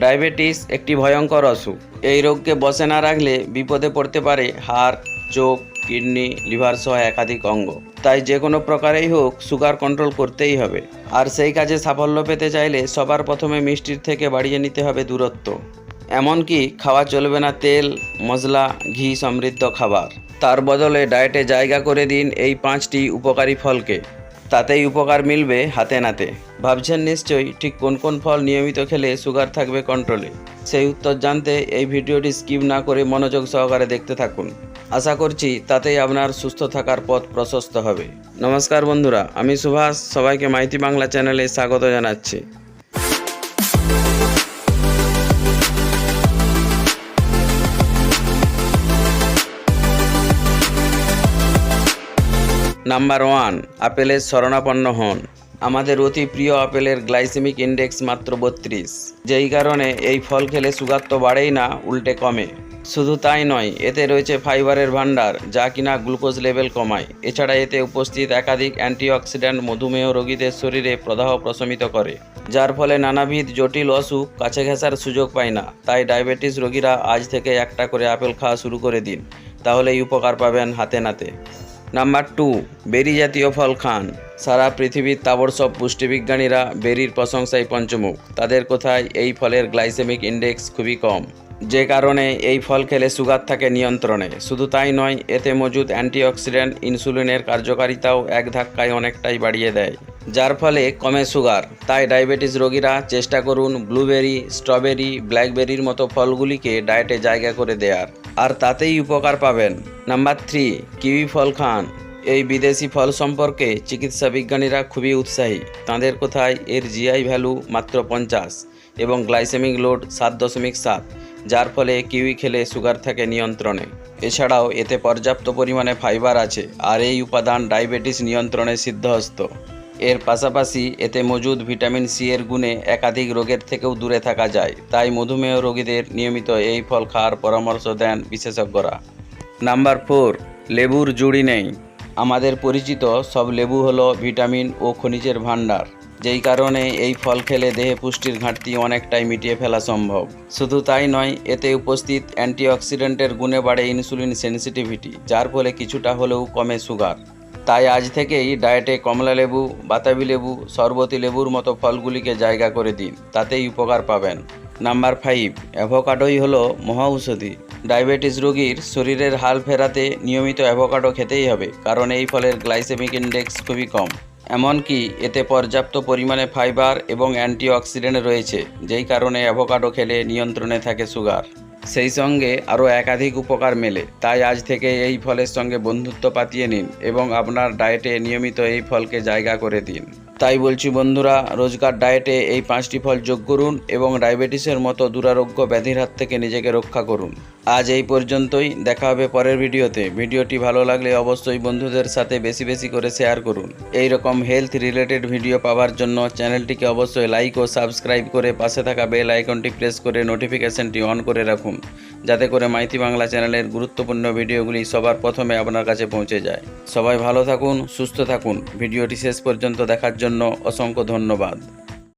Diabetes একটি ভয়ঙ্কর অসুখ এই রোগকে বসে না রাখলে বিপদে পড়তে পারে হাড়, চোখ, কিডনি, লিভার সহ একাধিক অঙ্গ। তাই যে কোনো প্রকারেই হোক, সুগার কন্ট্রোল করতেই হবে। আর সেই কাজে সাফল্য পেতে চাইলে সবার প্রথমে মিষ্টির থেকে বাড়িয়ে নিতে হবে দূরত্ব। এমনকি খাওয়া চলবে না তেল, মশলা, ঘি সমৃদ্ধ খাবার। তার বদলে ডায়েটে জায়গা করে দিন এই পাঁচটি উপকারী ফলকে। তাতেই উপকার মিলবে হাতে নাতে। ভাবছেন নিশ্চয়ই ঠিক কোন কোন ফল নিয়মিত খেলে সুগার থাকবে কন্ট্রোলে সেই উত্তর জানতে এই ভিডিওটি স্কিপ না করে মনোযোগ সহকারে দেখতে থাকুন। আশা করছি তাতেই আপনার সুস্থ থাকার পথ প্রশস্ত হবে। নমস্কার বন্ধুরা, আমি সুভাষ, সবাইকে মাইতি বাংলা চ্যানেলে স্বাগত জানাচ্ছি। নাম্বার ওয়ান আপেলের শরণাপন্ন হন। আমাদের অতি প্রিয় আপেলের গ্লাইসেমিক ইন্ডেক্স মাত্র বত্রিশ। যেই কারণে এই ফল খেলে সুগার তো বাড়েই না, উল্টে কমে। শুধু তাই নয়, এতে রয়েছে ফাইবারের ভাণ্ডার, যা কিনা গ্লুকোজ লেভেল কমায়। এছাড়া এতে উপস্থিত একাধিক অ্যান্টিঅক্সিডেন্ট মধুমেহ রোগীদের শরীরে প্রদাহ প্রশমিত করে, যার ফলে নানাবিধ জটিল অসুখ কাছে ঘেঁষার সুযোগ পায় না। তাই ডায়াবেটিস রোগীরা আজ থেকে একটা করে আপেল খাওয়া শুরু করে দিন, তাহলেই উপকার পাবেন হাতে নাতে। নাম্বার টু, বেরি জাতীয় ফল খান। সারা পৃথিবীর তাবড়সব পুষ্টিবিজ্ঞানীরা বেরির প্রশংসায় পঞ্চমুখ। তাদের কোথায় এই ফলের গ্লাইসেমিক ইন্ডেক্স খুবই কম। যে কারণে এই ফল খেলে সুগার থাকে নিয়ন্ত্রণে। শুধু তাই নয়, এতে মজুদ অ্যান্টিঅক্সিডেন্ট ইনসুলিনের কার্যকারিতাও এক ধাক্কায় অনেকটাই বাড়িয়ে দেয়। যার ফলে কমে সুগার। তাই ডায়াবেটিস রোগীরা চেষ্টা করুন ব্লুবেরি, স্ট্রবেরি, ব্ল্যাকবেরির মতো ফলগুলিকে ডায়েটে জায়গা করে দেওয়ার আর তাতেই উপকার পাবেন। নাম্বার থ্রি কিউই ফল খান। এই বিদেশি ফল সম্পর্কে চিকিৎসা বিজ্ঞানীরা খুবই উৎসাহী। তাঁদের কোথায় এর জিআই ভ্যালু মাত্র পঞ্চাশ এবং গ্লাইসেমিক লোড সাত দশমিক সাত, যার ফলে কিউই খেলে সুগার থাকে নিয়ন্ত্রণে। এছাড়াও এতে পর্যাপ্ত পরিমাণে ফাইবার আছে আর এই উপাদান ডায়াবেটিস নিয়ন্ত্রণে সিদ্ধহস্ত। এর পাশাপাশি এতে মজুদ ভিটামিন সি এর গুণে একাধিক রোগের থেকেও দূরে থাকা যায়। তাই মধুমেহ রোগীদের নিয়মিত এই ফল খাওয়ার পরামর্শ দেন বিশেষজ্ঞরা। নাম্বার ফোর, লেবুর জুড়ি নেই। আমাদের পরিচিত সব লেবু হলো ভিটামিন ও খনিজের ভাণ্ডার। যেই কারণে এই ফল খেলে দেহে পুষ্টির ঘাটতি অনেকটাই মিটিয়ে ফেলা সম্ভব। শুধু তাই নয়, এতে উপস্থিত অ্যান্টিঅক্সিডেন্টের গুণে বাড়ে ইনসুলিন সেন্সিটিভিটি, যার ফলে কিছুটা হলেও কমে সুগার। তাই আজ থেকেই ডায়েটে কমলা লেবু, বাতাবি লেবু, শরবতী লেবুর মতো ফলগুলিকে জায়গা করে দিন, তাতেই উপকার পাবেন। নাম্বার ফাইভ, অ্যাভোকাডোই হলো মহা ঔষধি। ডায়াবেটিস রোগীর শরীরের হাল ফেরাতে নিয়মিত অ্যাভোকাডো খেতেই হবে, কারণ এই ফলের গ্লাইসেমিক ইন্ডেক্স খুবই কম। এমনকি এতে পর্যাপ্ত পরিমাণে ফাইবার এবং অ্যান্টিঅক্সিডেন্ট রয়েছে, যেই কারণে অ্যাভোকাডো খেলে নিয়ন্ত্রণে থাকে সুগার। সেই সঙ্গে আরও একাধিক উপকার মেলে। তাই আজ থেকে এই ফলের সঙ্গে বন্ধুত্ব পাতিয়ে নিন এবং আপনার ডায়েটে নিয়মিত এই ফলকে জায়গা করে দিন। তাই বলছি বন্ধুরা রোজকার ডায়েটে এই পাঁচটি ফল যোগ করুন এবং ডায়াবেটিসের মতো দুরারোগ্য ব্যাধির হাত থেকে নিজেকে রক্ষা করুন। আজ এই পর্যন্তই, দেখা হবে পরের ভিডিওতে। ভিডিওটি ভালো লাগলে অবশ্যই বন্ধুদের সাথে বেশি বেশি করে শেয়ার করুন। এই রকম হেলথ রিলেটেড ভিডিও পাওয়ার জন্য চ্যানেলটিকে অবশ্যই লাইক ও সাবস্ক্রাইব করে পাশে থাকা বেল আইকনটি প্রেস করে নোটিফিকেশনটি অন করে রাখুন। যাতে করে মাইতি বাংলা চ্যানেলের গুরুত্বপূর্ণ ভিডিওগুলি সবার প্রথমে আপনার কাছে পৌঁছে যায়। সবাই ভালো থাকুন, সুস্থ থাকুন। ভিডিওটি শেষ পর্যন্ত দেখার জন্য অসংখ্য ধন্যবাদ।